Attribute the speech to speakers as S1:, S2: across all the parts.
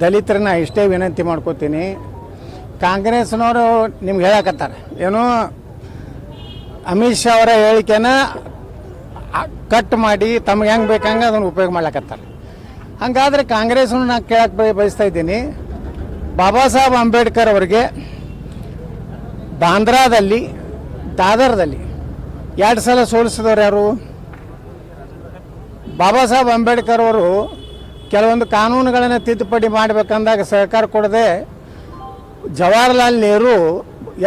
S1: ದಲಿತರನ್ನ ಇಷ್ಟೇ ವಿನಂತಿ ಮಾಡ್ಕೋತೀನಿ, ಕಾಂಗ್ರೆಸ್ನವರು ನಿಮ್ಗೆ ಹೇಳಕತ್ತಾರೆ. ಏನು ಅಮಿತ್ ಶಾ ಅವರ ಹೇಳಿಕೆನ ಕಟ್ ಮಾಡಿ ತಮಗೆ ಹೆಂಗೆ ಬೇಕಂಗೆ ಅದನ್ನು ಉಪಯೋಗ ಮಾಡ್ಲಾಕತ್ತಾರ. ಹಂಗಾದ್ರೆ ಕಾಂಗ್ರೆಸ್ನ ನಾನು ಕೇಳಕ್ಕೆ ಬಯ- ಬಯಸ್ತಾ ಇದ್ದೀನಿ. ಬಾಬಾ ಸಾಹೇಬ್ ಅಂಬೇಡ್ಕರ್ ಅವರಿಗೆ ಬಾಂದ್ರಾದಲ್ಲಿ, ದಾದರ್ದಲ್ಲಿ ಎರಡು ಸಲ ಸೋಲಿಸಿದವ್ರು ಯಾರು? ಬಾಬಾ ಸಾಹೇಬ್ ಅಂಬೇಡ್ಕರ್ ಅವರು ಕೆಲವೊಂದು ಕಾನೂನುಗಳನ್ನು ತಿದ್ದುಪಡಿ ಮಾಡಬೇಕಂದಾಗ ಸಹಕಾರ ಕೊಡದೆ ಜವಾಹರ್ಲಾಲ್ ನೆಹರು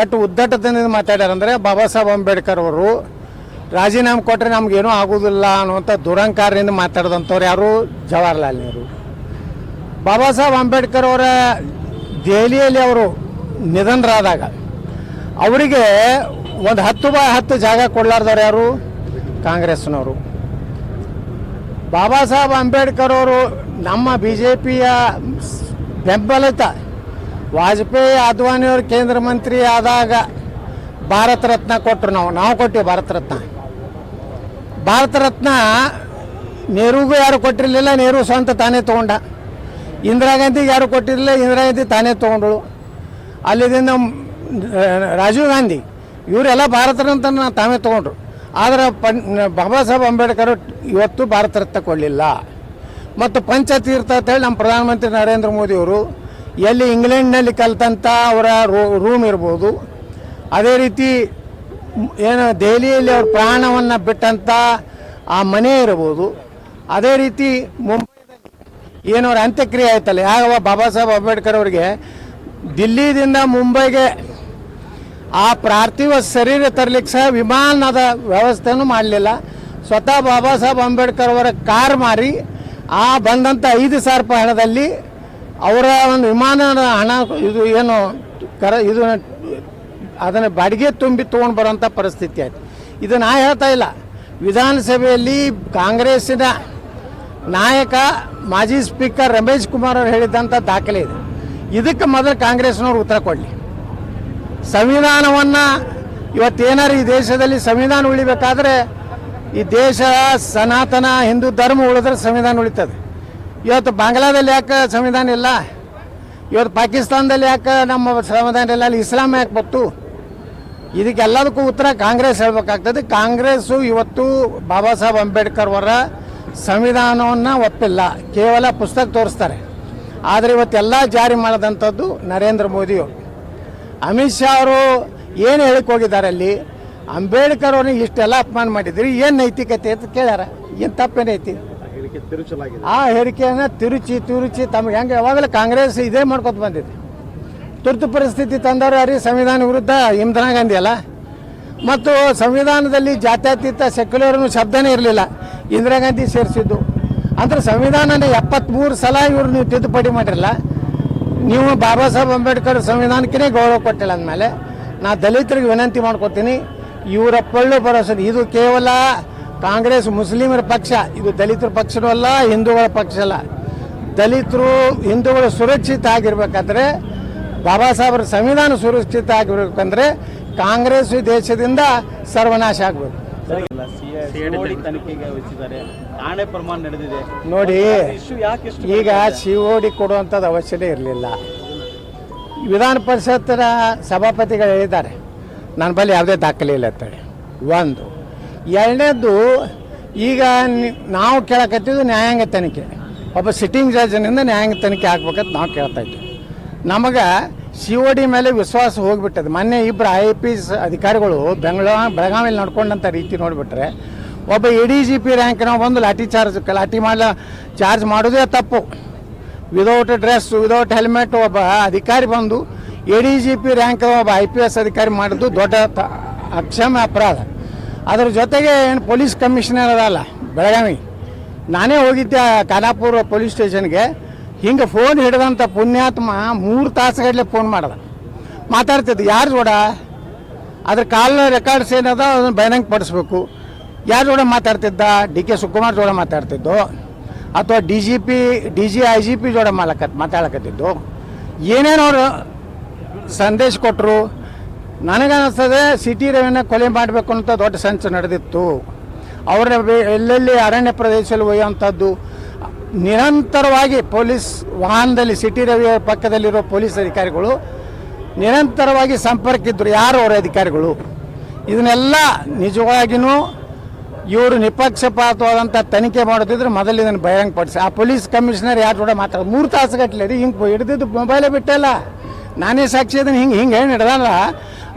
S1: ಎಷ್ಟು ಉದ್ದಟದಿಂದ ಮಾತಾಡ್ಯಾರ ಅಂದರೆ ಬಾಬಾ ಸಾಹೇಬ್ ಅಂಬೇಡ್ಕರ್ ಅವರು, ರಾಜೀನಾಮೆ ಕೊಟ್ಟರೆ ನಮಗೇನೂ ಆಗೋದಿಲ್ಲ ಅನ್ನುವಂಥ ದುರಂಕಾರದಿಂದ ಮಾತಾಡಿದಂಥವ್ರು ಯಾರು? ಜವಾಹರ್ಲಾಲ್ ನೆಹರು. ಬಾಬಾ ಸಾಹೇಬ್ ಅಂಬೇಡ್ಕರ್ ಅವರ ದೆಹಲಿಯಲ್ಲಿ ಅವರು ನಿಧನರಾದಾಗ ಅವರಿಗೆ ಒಂದು ಹತ್ತು ಬಾಯ್ ಹತ್ತು ಜಾಗ ಕೊಡಲಾರ್ದವ್ರು ಯಾರು? ಕಾಂಗ್ರೆಸ್ನವರು. ಬಾಬಾ ಸಾಹೇಬ್ ಅಂಬೇಡ್ಕರ್ ಅವರು ನಮ್ಮ ಬಿ ಜೆ ಪಿಯ ಬೆಂಬಲಿತ. ವಾಜಪೇಯಿ ಅದ್ವಾನಿಯವರು ಕೇಂದ್ರ ಮಂತ್ರಿ ಆದಾಗ ಭಾರತ ರತ್ನ ಕೊಟ್ಟರು ನಾವು. ನಾವು ಕೊಟ್ಟಿವಿ ಭಾರತ ರತ್ನ. ಭಾರತ ರತ್ನ ನೆಹರುಗೂ ಯಾರು ಕೊಟ್ಟಿರಲಿಲ್ಲ, ನೆಹರು ಸ್ವಂತ ತಾನೇ ತೊಗೊಂಡ. ಇಂದಿರಾ ಗಾಂಧಿಗೆ ಯಾರು ಕೊಟ್ಟಿರಲಿಲ್ಲ, ಇಂದಿರಾ ಗಾಂಧಿ ತಾನೇ ತೊಗೊಂಡಳು. ಅಲ್ಲಿದಿಂದ ರಾಜೀವ್ ಗಾಂಧಿ, ಇವರೆಲ್ಲ ಭಾರತ ರತ್ನ ತಾವೇ ತೊಗೊಂಡ್ರು. ಆದರೆ ಬಾಬಾ ಸಾಹೇಬ್ ಅಂಬೇಡ್ಕರ್ ಇವತ್ತು ಭಾರತ ರತ್ನ ಕೊಡಲಿಲ್ಲ. ಮತ್ತು ಪಂಚತೀರ್ಥ ಅಂತೇಳಿ ನಮ್ಮ ಪ್ರಧಾನಮಂತ್ರಿ ನರೇಂದ್ರ ಮೋದಿಯವರು ಎಲ್ಲಿ ಇಂಗ್ಲೆಂಡ್ನಲ್ಲಿ ಕಲಿತಂಥ ಅವರ ರೂಮ್ ಇರ್ಬೋದು. ಅದೇ ರೀತಿ ಏನು ದೆಹಲಿಯಲ್ಲಿ ಅವ್ರ ಪ್ರಾಣವನ್ನು ಬಿಟ್ಟಂಥ ಆ ಮನೆ ಇರ್ಬೋದು. ಅದೇ ರೀತಿ ಮುಂಬೈದಲ್ಲಿ ಏನು ಅವ್ರ ಅಂತ್ಯಕ್ರಿಯೆ ಆಯ್ತಲ್ಲ ಯಾವ ಬಾಬಾ ಸಾಹೇಬ್ ಅಂಬೇಡ್ಕರ್ ಅವರಿಗೆ ದಿಲ್ಲಿದಿಂದ ಮುಂಬೈಗೆ ಆ ಪ್ರಾರ್ಥಿವ ಶರೀರ ತರಲಿಕ್ಕೆ ಸಹ ವಿಮಾನದ ವ್ಯವಸ್ಥೆನೂ ಮಾಡಲಿಲ್ಲ. ಸ್ವತಃ ಬಾಬಾ ಸಾಹೇಬ್ ಅಂಬೇಡ್ಕರ್ ಅವರ ಕಾರ್ ಮಾರಿ ಆ ಬಂದಂಥ ಐದು ಸಾವಿರ ರೂಪಾಯಿ ಹಣದಲ್ಲಿ ಅವರ ಒಂದು ವಿಮಾನದ ಹಣ, ಇದು ಏನು, ಕರ, ಇದು ಅದನ್ನು ಬಾಡಿಗೆ ತುಂಬಿ ತೊಗೊಂಡು ಬರೋಂಥ ಪರಿಸ್ಥಿತಿ ಆಯಿತು. ಇದು ನಾ ಹೇಳ್ತಾ ಇಲ್ಲ. ವಿಧಾನಸಭೆಯಲ್ಲಿ ಕಾಂಗ್ರೆಸ್ಸಿನ ನಾಯಕ, ಮಾಜಿ ಸ್ಪೀಕರ್ ರಮೇಶ್ ಕುಮಾರ್ ಅವರು ಹೇಳಿದ್ದಂಥ ದಾಖಲೆ ಇದೆ. ಇದಕ್ಕೆ ಮೊದಲು ಕಾಂಗ್ರೆಸ್ನವ್ರು ಉತ್ತರ ಕೊಡಲಿ. ಸಂವಿಧಾನವನ್ನು ಇವತ್ತೇನಾರು ಈ ದೇಶದಲ್ಲಿ ಸಂವಿಧಾನ ಉಳಿಬೇಕಾದ್ರೆ ಈ ದೇಶ ಸನಾತನ ಹಿಂದೂ ಧರ್ಮ ಉಳಿದ್ರೆ ಸಂವಿಧಾನ ಉಳಿತದೆ. ಇವತ್ತು ಬಾಂಗ್ಲಾದಲ್ಲಿ ಯಾಕೆ ಸಂವಿಧಾನ ಇಲ್ಲ? ಇವತ್ತು ಪಾಕಿಸ್ತಾನದಲ್ಲಿ ಯಾಕೆ ನಮ್ಮ ಸಂವಿಧಾನ ಇಲ್ಲ? ಅಲ್ಲಿ ಇಸ್ಲಾಂ ಯಾಕೆ ಬತ್ತು? ಇದಕ್ಕೆಲ್ಲದಕ್ಕೂ ಉತ್ತರ ಕಾಂಗ್ರೆಸ್ ಹೇಳ್ಬೇಕಾಗ್ತದೆ. ಕಾಂಗ್ರೆಸ್ಸು ಇವತ್ತು ಬಾಬಾ ಸಾಹೇಬ್ ಅಂಬೇಡ್ಕರ್ ಅವರ ಸಂವಿಧಾನವನ್ನು ಒಪ್ಪಿಲ್ಲ. ಕೇವಲ ಪುಸ್ತಕ ತೋರಿಸ್ತಾರೆ. ಆದರೆ ಇವತ್ತೆಲ್ಲ ಜಾರಿ ಮಾಡಿದಂಥದ್ದು ನರೇಂದ್ರ ಮೋದಿಯವರು. ಅಮಿತ್ ಶಾ ಅವರು ಏನು ಹೇಳಿಕೋಗಿದ್ದಾರೆ ಅಲ್ಲಿ? ಅಂಬೇಡ್ಕರ್ ಅವ್ರನ್ನ ಇಷ್ಟೆಲ್ಲ ಅಪಮಾನ ಮಾಡಿದ್ರಿ ಏನು ನೈತಿಕತೆ ಅಂತ ಕೇಳ್ಯಾರ? ಏನು ತಪ್ಪೇನೈತಿ? ಆ ಹೇಳಿಕೆಯನ್ನು ತಿರುಚಿ ತಿರುಚಿ ತಮಗೆ ಹೆಂಗೆ ಯಾವಾಗಲೂ ಕಾಂಗ್ರೆಸ್ ಇದೇ ಮಾಡ್ಕೊತ ಬಂದಿದೆ. ತುರ್ತು ಪರಿಸ್ಥಿತಿ ತಂದವರು ಅರಿ ಸಂವಿಧಾನ ವಿರುದ್ಧ ಇಂದಿರಾ ಗಾಂಧಿ ಅಲ್ಲ. ಮತ್ತು ಸಂವಿಧಾನದಲ್ಲಿ ಜಾತ್ಯತೀತ ಸೆಕ್ಯುಲರ್ ಶಬ್ದನೇ ಇರಲಿಲ್ಲ. ಇಂದಿರಾ ಗಾಂಧಿ ಸೇರಿಸಿದ್ದು. ಅಂದ್ರೆ ಸಂವಿಧಾನನೇ ಎಪ್ಪತ್ತ್ಮೂರು ಸಲ ಇವರು ನೀವು ತಿದ್ದುಪಡಿ ಮಾಡಿರಲ್ಲ. ನೀವು ಬಾಬಾ ಸಾಹೇಬ್ ಅಂಬೇಡ್ಕರ್ ಸಂವಿಧಾನಕ್ಕೇ ಗೌರವ ಕೊಟ್ಟಿಲ್ಲ ಅಂದಮೇಲೆ ನಾ ದಲಿತರಿಗೆ ವಿನಂತಿ ಮಾಡ್ಕೊತೀನಿ. ಇವರ ಪಳ್ಳು ಭರೋಸೆ ಇದು ಕೇವಲ ಕಾಂಗ್ರೆಸ್ ಮುಸ್ಲಿಮರ ಪಕ್ಷ, ಇದು ದಲಿತರ ಪಕ್ಷನೂ ಅಲ್ಲ, ಹಿಂದೂಗಳ ಪಕ್ಷ ಅಲ್ಲ. ದಲಿತರು ಹಿಂದೂಗಳು ಸುರಕ್ಷಿತ ಆಗಿರ್ಬೇಕಾದ್ರೆ, ಬಾಬಾ ಸಾಹೇಬ್ರ ಸಂವಿಧಾನ ಸುರಕ್ಷಿತ ಆಗಿರ್ಬೇಕಂದ್ರೆ ಕಾಂಗ್ರೆಸ್ ದೇಶದಿಂದ ಸರ್ವನಾಶ ಆಗಬೇಕು. ನೋಡಿ, ಈಗ ಸಿ ಒ ಡಿ ಕೊಡುವಂಥದ್ದು ಅವಶ್ಯಕತೆ ಇರಲಿಲ್ಲ. ವಿಧಾನ ಪರಿಷತ್ತಿನ ಸಭಾಪತಿಗಳು ಹೇಳಿದ್ದಾರೆ. ನನ್ನ ಬಳಿ ಯಾವುದೇ ದಾಖಲೆ ಇಲ್ಲ ಅಂತೇಳಿ ಒಂದು. ಎರಡನೇದ್ದು ಈಗ ನಾವು ಕೇಳಕತ್ತಿದ್ದು ನ್ಯಾಯಾಂಗ ತನಿಖೆ. ಒಬ್ಬ ಸಿಟ್ಟಿಂಗ್ ಜಡ್ಜ್ನಿಂದ ನ್ಯಾಯಾಂಗ ತನಿಖೆ ಆಗ್ಬೇಕಂತ ನಾವು ಕೇಳ್ತಾ ಇದ್ದೀವಿ ನಮಗೆ ಸಿ ಒ ಡಿ ಮೇಲೆ ವಿಶ್ವಾಸ ಹೋಗಿಬಿಟ್ಟದೆ. ಮೊನ್ನೆ ಇಬ್ಬರು ಐ ಪಿ ಎಸ್ ಅಧಿಕಾರಿಗಳು ಬೆಂಗಳೂರು, ಬೆಳಗಾವಿಯಲ್ಲಿ ನಡ್ಕೊಂಡಂಥ ರೀತಿ ನೋಡಿಬಿಟ್ರೆ, ಒಬ್ಬ ಎ ಡಿ ಜಿ ಪಿ ರ್ಯಾಂಕ್ನ ಒಂದು ಲಾಠಿ ಚಾರ್ಜ್, ಲಾಠಿ ಮಾಡಲ ಚಾರ್ಜ್ ಮಾಡೋದೇ ತಪ್ಪು. ವಿದೌಟ್ ಡ್ರೆಸ್ ವಿದೌಟ್ ಹೆಲ್ಮೆಟ್ ಒಬ್ಬ ಅಧಿಕಾರಿ ಬಂದು A D G P rank ಒಬ್ಬ ಐ ಪಿ ಎಸ್ ಅಧಿಕಾರಿ ಮಾಡಿದ್ದು ದೊಡ್ಡ ಅಕ್ಷಮ ಅಪರಾಧ. ಅದರ ಜೊತೆಗೆ ಏನು ಪೊಲೀಸ್ ಕಮಿಷನರ್ ಅದಲ್ಲ, ಬೆಳಗಾವಿ. ನಾನೇ ಹೋಗಿದ್ದೆ ಖಾನಾಪುರ ಪೊಲೀಸ್ ಸ್ಟೇಷನ್ಗೆ. ಹಿಂಗೆ ಫೋನ್ ಹಿಡಿದಂಥ ಪುಣ್ಯಾತ್ಮ ಮೂರು ತಾಸುಗಟ್ಟಲೆ ಫೋನ್ ಮಾಡ್ದ. ಮಾತಾಡ್ತಿದ್ದು, ಯಾರು ಜೋಡ ಅದ್ರ ಕಾಲ ರೆಕಾರ್ಡ್ಸ್ ಏನದ, ಅದನ್ನು ಬಹಿರಂಗ ಪಡಿಸ್ಬೇಕು. ಯಾರ ಜೋಡ ಮಾತಾಡ್ತಿದ್ದ, ಡಿ ಕೆ ಸುಕುಮಾರ್ ಜೋಡ ಮಾತಾಡ್ತಿದ್ದು. ಅಥವಾ D G P, D G I G P ಜೋಡ ಮಾಲಕ ಮಾತಾಡಕತ್ತಿದ್ದು. ಏನೇನು ಸಂದೇಶ ಕೊಟ್ಟರು ನನಗನ್ನಿಸ್ತದೆ ಸಿಟಿ ರವಿನ ಕೊಲೆ ಮಾಡಬೇಕು ಅಂತ ದೊಡ್ಡ ಸಂಚು ನಡೆದಿತ್ತು. ಅವರ ಎಲ್ಲೆಲ್ಲಿ ಅರಣ್ಯ ಪ್ರದೇಶದಲ್ಲಿ ಒಯ್ಯುವಂಥದ್ದು, ನಿರಂತರವಾಗಿ ಪೊಲೀಸ್ ವಾಹನದಲ್ಲಿ ಸಿಟಿ ರವಿಯ ಪಕ್ಕದಲ್ಲಿರೋ ಪೊಲೀಸ್ ಅಧಿಕಾರಿಗಳು ನಿರಂತರವಾಗಿ ಸಂಪರ್ಕ ಇದ್ದರು ಯಾರು ಅವರ ಅಧಿಕಾರಿಗಳು? ಇದನ್ನೆಲ್ಲ ನಿಜವಾಗಿಯೂ ಇವರು ನಿಪಕ್ಷಪಾತವಾದಂಥ ತನಿಖೆ ಮಾಡೋದಿದ್ರೆ ಮೊದಲು ಇದನ್ನು ಬಹಿರಂಗಪಡಿಸಿ. ಆ ಪೊಲೀಸ್ ಕಮಿಷನರ್ ಯಾರು ಕೂಡ ಮಾತಾಡೋದು ಮೂರು ತಾಸುಗಟ್ಟಲೆ ರೀ ಹಿಂಗೆ ಹಿಡಿದಿದ್ದು ಮೊಬೈಲೇ ಬಿಟ್ಟಲ್ಲ. ನಾನೇ ಸಾಕ್ಷಿ ಅದನ್ನು ಹಿಂಗೆ ಹಿಂಗೆ ಏನು ಹಿಡ್ದಲ್ಲ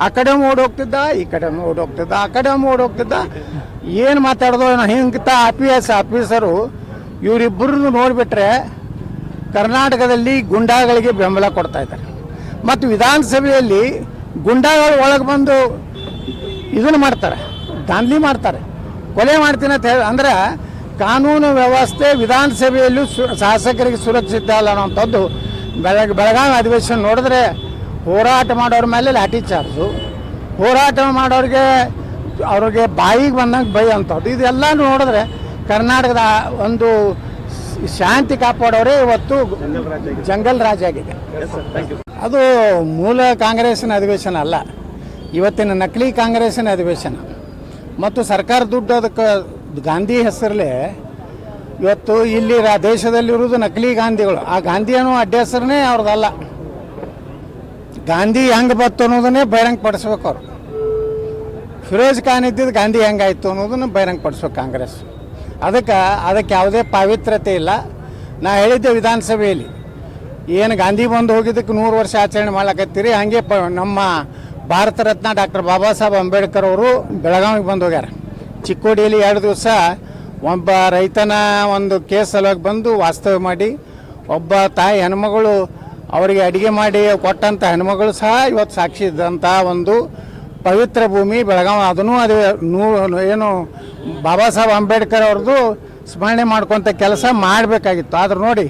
S1: ಆ ಕಡೆ ಓಡ್ ಹೋಗ್ತಿದ್ದ, ಈ ಕಡೆ ಓಡ್ ಹೋಗ್ತಿದ್ದ, ಆ ಕಡೆ ಓಡ್ ಹೋಗ್ತಿದ್ದ. ಏನು ಮಾತಾಡೋದು ಹಿಂಗಿಂತ ಆಫೀಸ್ ಆಫೀಸರು ಇವರಿಬ್ಬರನ್ನು ನೋಡಿಬಿಟ್ರೆ ಕರ್ನಾಟಕದಲ್ಲಿ ಗುಂಡಾಗಳಿಗೆ ಬೆಂಬಲ ಕೊಡ್ತಾ ಇದ್ದಾರೆ. ಮತ್ತು ವಿಧಾನಸಭೆಯಲ್ಲಿ ಗುಂಡಾಗಳು ಒಳಗೆ ಬಂದು ಇದನ್ನು ಮಾಡ್ತಾರೆ, ದಾಂಧಲಿ ಮಾಡ್ತಾರೆ. ಕೊಲೆ ಮಾಡ್ತೀನಿ ಅಂತ ಹೇಳಿ ಅಂದ್ರೆ ಕಾನೂನು ವ್ಯವಸ್ಥೆ ವಿಧಾನಸಭೆಯಲ್ಲೂ ಸು ಶಾಸಕರಿಗೆ ಸುರಕ್ಷಿತ ಅಲ್ಲ ಅನ್ನೋಂಥದ್ದು ಬೆಳಗ್ಗೆ ಬೆಳಗಾವಿ ಅಧಿವೇಶನ ನೋಡಿದ್ರೆ ಹೋರಾಟ ಮಾಡೋರ ಮೇಲೆ ಲಾಠಿ ಚಾರ್ಜು. ಹೋರಾಟ ಮಾಡೋರಿಗೆ ಅವ್ರಿಗೆ ಬಾಯಿಗೆ ಬಂದಂಗೆ ಬೈ ಅಂಥದ್ದು ಇದೆಲ್ಲ ನೋಡಿದ್ರೆ ಕರ್ನಾಟಕದ ಒಂದು ಶಾಂತಿ ಕಾಪಾಡೋರೇ ಇವತ್ತು ಜಂಗಲ್ ರಾಜ ಆಗಿದೆ. ಅದು ಮೂಲ ಕಾಂಗ್ರೆಸ್ನ ಅಧಿವೇಶನ ಅಲ್ಲ. ಇವತ್ತಿನ ನಕಲಿ ಕಾಂಗ್ರೆಸ್ನ ಅಧಿವೇಶನ. ಮತ್ತು ಸರ್ಕಾರ ದುಡ್ಡು ಅದಕ್ಕೆ ಗಾಂಧಿ ಹೆಸರಲ್ಲೇ ಇವತ್ತು ಇಲ್ಲಿ ರಾ ದೇಶದಲ್ಲಿರುವುದು ನಕಲಿ ಗಾಂಧಿಗಳು. ಆ ಗಾಂಧಿ ಅನ್ನೋ ಅಡ್ಡ ಹೆಸರನ್ನೇ ಅವ್ರದ್ದಲ್ಲ. ಗಾಂಧಿ ಹೆಂಗೆ ಬತ್ತು ಅನ್ನೋದನ್ನೇ ಬಹಿರಂಗ ಪಡಿಸ್ಬೇಕು ಅವ್ರು. ಫಿರೋಜ್ ಖಾನ್ ಇದ್ದಿದ್ದು ಗಾಂಧಿ ಹೆಂಗಾಯ್ತು ಅನ್ನೋದನ್ನು ಬಹಿರಂಗ ಪಡಿಸ್ಬೇಕು ಕಾಂಗ್ರೆಸ್. ಅದಕ್ಕೆ ಅದಕ್ಕೆ ಯಾವುದೇ ಪಾವಿತ್ರ್ಯತೆ ಇಲ್ಲ. ನಾ ಹೇಳಿದ್ದೆ ವಿಧಾನಸಭೆಯಲ್ಲಿ, ಏನು ಗಾಂಧಿ ಬಂದು ಹೋಗಿದ್ದಕ್ಕೆ ನೂರು ವರ್ಷ ಆಚರಣೆ ಮಾಡ್ಲಕತ್ತೀರಿ, ಹಾಗೆ ಪ ನಮ್ಮ ಭಾರತ ರತ್ನ ಡಾಕ್ಟರ್ ಬಾಬಾ ಸಾಹೇಬ್ ಅಂಬೇಡ್ಕರ್ ಅವರು ಬೆಳಗಾವಿಗೆ ಬಂದು ಹೋಗ್ಯಾರ. ಚಿಕ್ಕೋಡಿಯಲ್ಲಿ ಎರಡು ದಿವಸ ಒಬ್ಬ ರೈತನ ಒಂದು ಕೇಸ್ ಸಲುವಾಗಿ ಬಂದು ವಾಸ್ತವ್ಯ ಮಾಡಿ ಒಬ್ಬ ತಾಯಿ ಹೆಣ್ಮಗಳು ಅವರಿಗೆ ಅಡಿಗೆ ಮಾಡಿ ಕೊಟ್ಟಂಥ ಹೆಣ್ಮಗಳು ಸಹ ಇವತ್ತು ಸಾಕ್ಷಿ ಇದ್ದಂಥ ಒಂದು ಪವಿತ್ರ ಭೂಮಿ ಬೆಳಗಾವಿ. ಅದನ್ನು ಅದು ನೂ ಏನು ಬಾಬಾ ಸಾಹೇಬ್ ಅಂಬೇಡ್ಕರ್ ಅವ್ರದ್ದು ಸ್ಮರಣೆ ಮಾಡ್ಕೊತ ಕೆಲಸ ಮಾಡಬೇಕಾಗಿತ್ತು. ಆದ್ರೆ ನೋಡಿ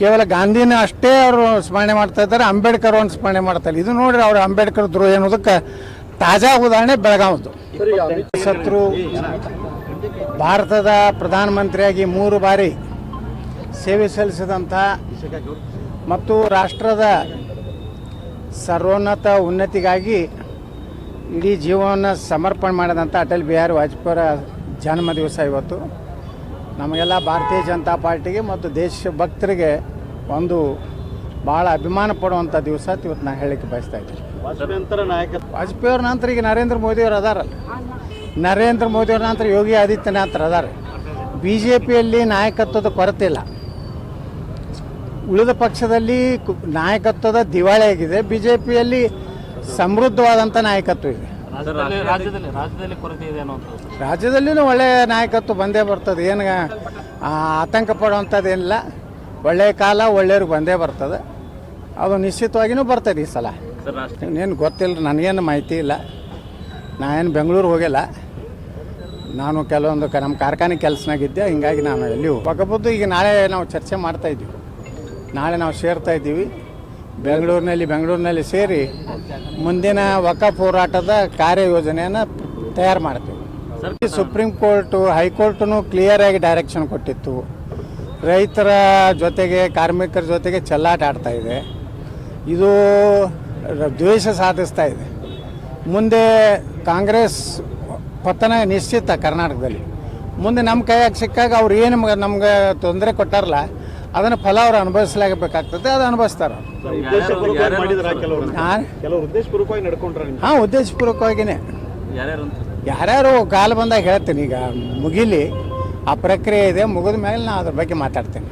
S1: ಕೇವಲ ಗಾಂಧಿನ ಅಷ್ಟೇ ಅವರು ಸ್ಮರಣೆ ಮಾಡ್ತಾ ಇದ್ದಾರೆ ಅಂಬೇಡ್ಕರ್ ಅವ್ರನ್ನ ಸ್ಮರಣೆ ಮಾಡ್ತಾರೆ ಇದು ನೋಡ್ರಿ ಅವ್ರು ಅಂಬೇಡ್ಕರ್ ದ್ರೋಹ ಅನ್ನೋದಕ್ಕೆ ತಾಜಾ ಉದಾಹರಣೆ ಬೆಳಗಾವದು. ಶತ್ರು ಭಾರತದ ಪ್ರಧಾನಮಂತ್ರಿಯಾಗಿ ಮೂರು ಬಾರಿ ಸೇವೆ ಸಲ್ಲಿಸಿದಂಥ ಮತ್ತು ರಾಷ್ಟ್ರದ ಸರ್ವೋನ್ನತ ಉನ್ನತಿಗಾಗಿ ಇಡೀ ಜೀವನ ಸಮರ್ಪಣೆ ಮಾಡಿದಂಥ ಅಟಲ್ ಬಿಹಾರಿ ವಾಜಪೇಯಿಯವರ ಜನ್ಮ ದಿವಸ ಇವತ್ತು. ನಮಗೆಲ್ಲ ಭಾರತೀಯ ಜನತಾ ಪಾರ್ಟಿಗೆ ಮತ್ತು ದೇಶ ಭಕ್ತರಿಗೆ ಒಂದು ಭಾಳ ಅಭಿಮಾನ ಪಡುವಂಥ ದಿವಸ ಅಂತ ಇವತ್ತು ನಾನು ಹೇಳಲಿಕ್ಕೆ ಬಯಸ್ತಾ ಇದ್ದೀನಿ.
S2: ವಾಜಪೇಯಿ
S1: ವಾಜಪೇಯಿ ನಂತರ ಈಗ ನರೇಂದ್ರ ಮೋದಿಯವರು ಅದಾರಲ್ಲ. ನರೇಂದ್ರ ಮೋದಿಯವ್ರ ನಂತರ ಯೋಗಿ ಆದಿತ್ಯನಾಥ್ ಅದಾರೆ. ಬಿ ಜೆ ಪಿಯಲ್ಲಿ ನಾಯಕತ್ವದ ಕೊರತೆ ಇಲ್ಲ. ಉಳಿದ ಪಕ್ಷದಲ್ಲಿ ನಾಯಕತ್ವದ ದಿವಾಳಿ ಆಗಿದೆ. ಬಿ ಜೆ ಪಿಯಲ್ಲಿ ಸಮೃದ್ಧವಾದಂಥ ನಾಯಕತ್ವ ಇದೆ. ರಾಜ್ಯದಲ್ಲಿನೂ ಒಳ್ಳೆಯ ನಾಯಕತ್ವ ಬಂದೇ ಬರ್ತದೆ. ಏನು ಆತಂಕ ಪಡುವಂಥದ್ದೇನಿಲ್ಲ ಒಳ್ಳೆಯ ಕಾಲ ಒಳ್ಳೆಯವ್ರಿಗೆ ಬಂದೇ ಬರ್ತದೆ. ಅದು ನಿಶ್ಚಿತವಾಗಿಯೂ ಬರ್ತದೆ ಈ ಸಲ.
S3: ಏನು
S1: ಇನ್ನೇನು ಗೊತ್ತಿಲ್ಲ ನನಗೇನು ಮಾಹಿತಿ ಇಲ್ಲ. ನಾ ಏನು ಬೆಂಗಳೂರು ಹೋಗಿಲ್ಲ. ನಾನು ಕೆಲವೊಂದು ನಮ್ಮ ಕಾರ್ಖಾನೆ ಕೆಲಸನಾಗಿದ್ದೆ, ಹಿಂಗಾಗಿ ನಾನು ಎಲ್ಲಿ ಪಕ್ಕಬದ್ದು ಈಗ ನಾಳೆ ನಾವು ಚರ್ಚೆ ಮಾಡ್ತಾ ಇದ್ದೀವಿ. ನಾಳೆ ನಾವು ಸೇರ್ತಾ ಇದ್ದೀವಿ. ಬೆಂಗಳೂರಿನಲ್ಲಿ ಬೆಂಗಳೂರಿನಲ್ಲಿ ಸೇರಿ ಮುಂದಿನ ವಕಫ್ ಹೋರಾಟದ ಕಾರ್ಯಯೋಜನೆಯನ್ನು ತಯಾರು ಮಾಡ್ತೀವಿ. ಸುಪ್ರೀಂ ಕೋರ್ಟು ಕ್ಲಿಯರ್ ಕ್ಲಿಯರಾಗಿ ಡೈರೆಕ್ಷನ್ ಕೊಟ್ಟಿತ್ತು. ರೈತರ ಜೊತೆಗೆ, ಕಾರ್ಮಿಕರ ಜೊತೆಗೆ ಚೆಲ್ಲಾಟ ಆಡ್ತಾ ಇದೆ. ಇದು ದ್ವೇಷ ಸಾಧಿಸ್ತಾ ಇದೆ. ಮುಂದೆ ಕಾಂಗ್ರೆಸ್ ಪತನ ನಿಶ್ಚಿತ ಕರ್ನಾಟಕದಲ್ಲಿ. ಮುಂದೆ ನಮ್ಮ ಕೈಯಾಗ ಸಿಕ್ಕಾಗ ಅವ್ರು ಏನು ನಮ್ಗೆ ತೊಂದರೆ ಕೊಟ್ಟಾರಲ್ಲ ಅದನ್ನು ಫಲ ಅವ್ರು ಅನುಭವಿಸ್ಲಾಗಬೇಕಾಗ್ತದೆ ಅದು ಅನುಭವಿಸ್ತಾರೆ
S2: ಉದ್ದೇಶಪೂರ್ವಕವಾಗಿ ಮಾಡಿದ್ರ ಕೆಲವರು?
S1: ಹಾಂ
S2: ಕೆಲವರು ಉದ್ದೇಶಪೂರ್ವಕವಾಗಿ ನಡ್ಕೊಂಡ್ರ ನಿಮ್ಗೆ?
S1: ಹಾಂ ಉದ್ದೇಶಪೂರ್ವಕವಾಗಿಯೇ
S3: ಯಾರ್ಯಾರು ಕಾಲು
S1: ಯಾರ್ಯಾರು ಕಾಲ ಬಂದಾಗ ಹೇಳ್ತೀನಿ ಈಗ ಮುಗಿಲಿ ಆ ಪ್ರಕ್ರಿಯೆ ಇದೆ ಮುಗಿದ ಮೇಲೆ ನಾನು ಅದ್ರ ಬಗ್ಗೆ ಮಾತಾಡ್ತೀನಿ.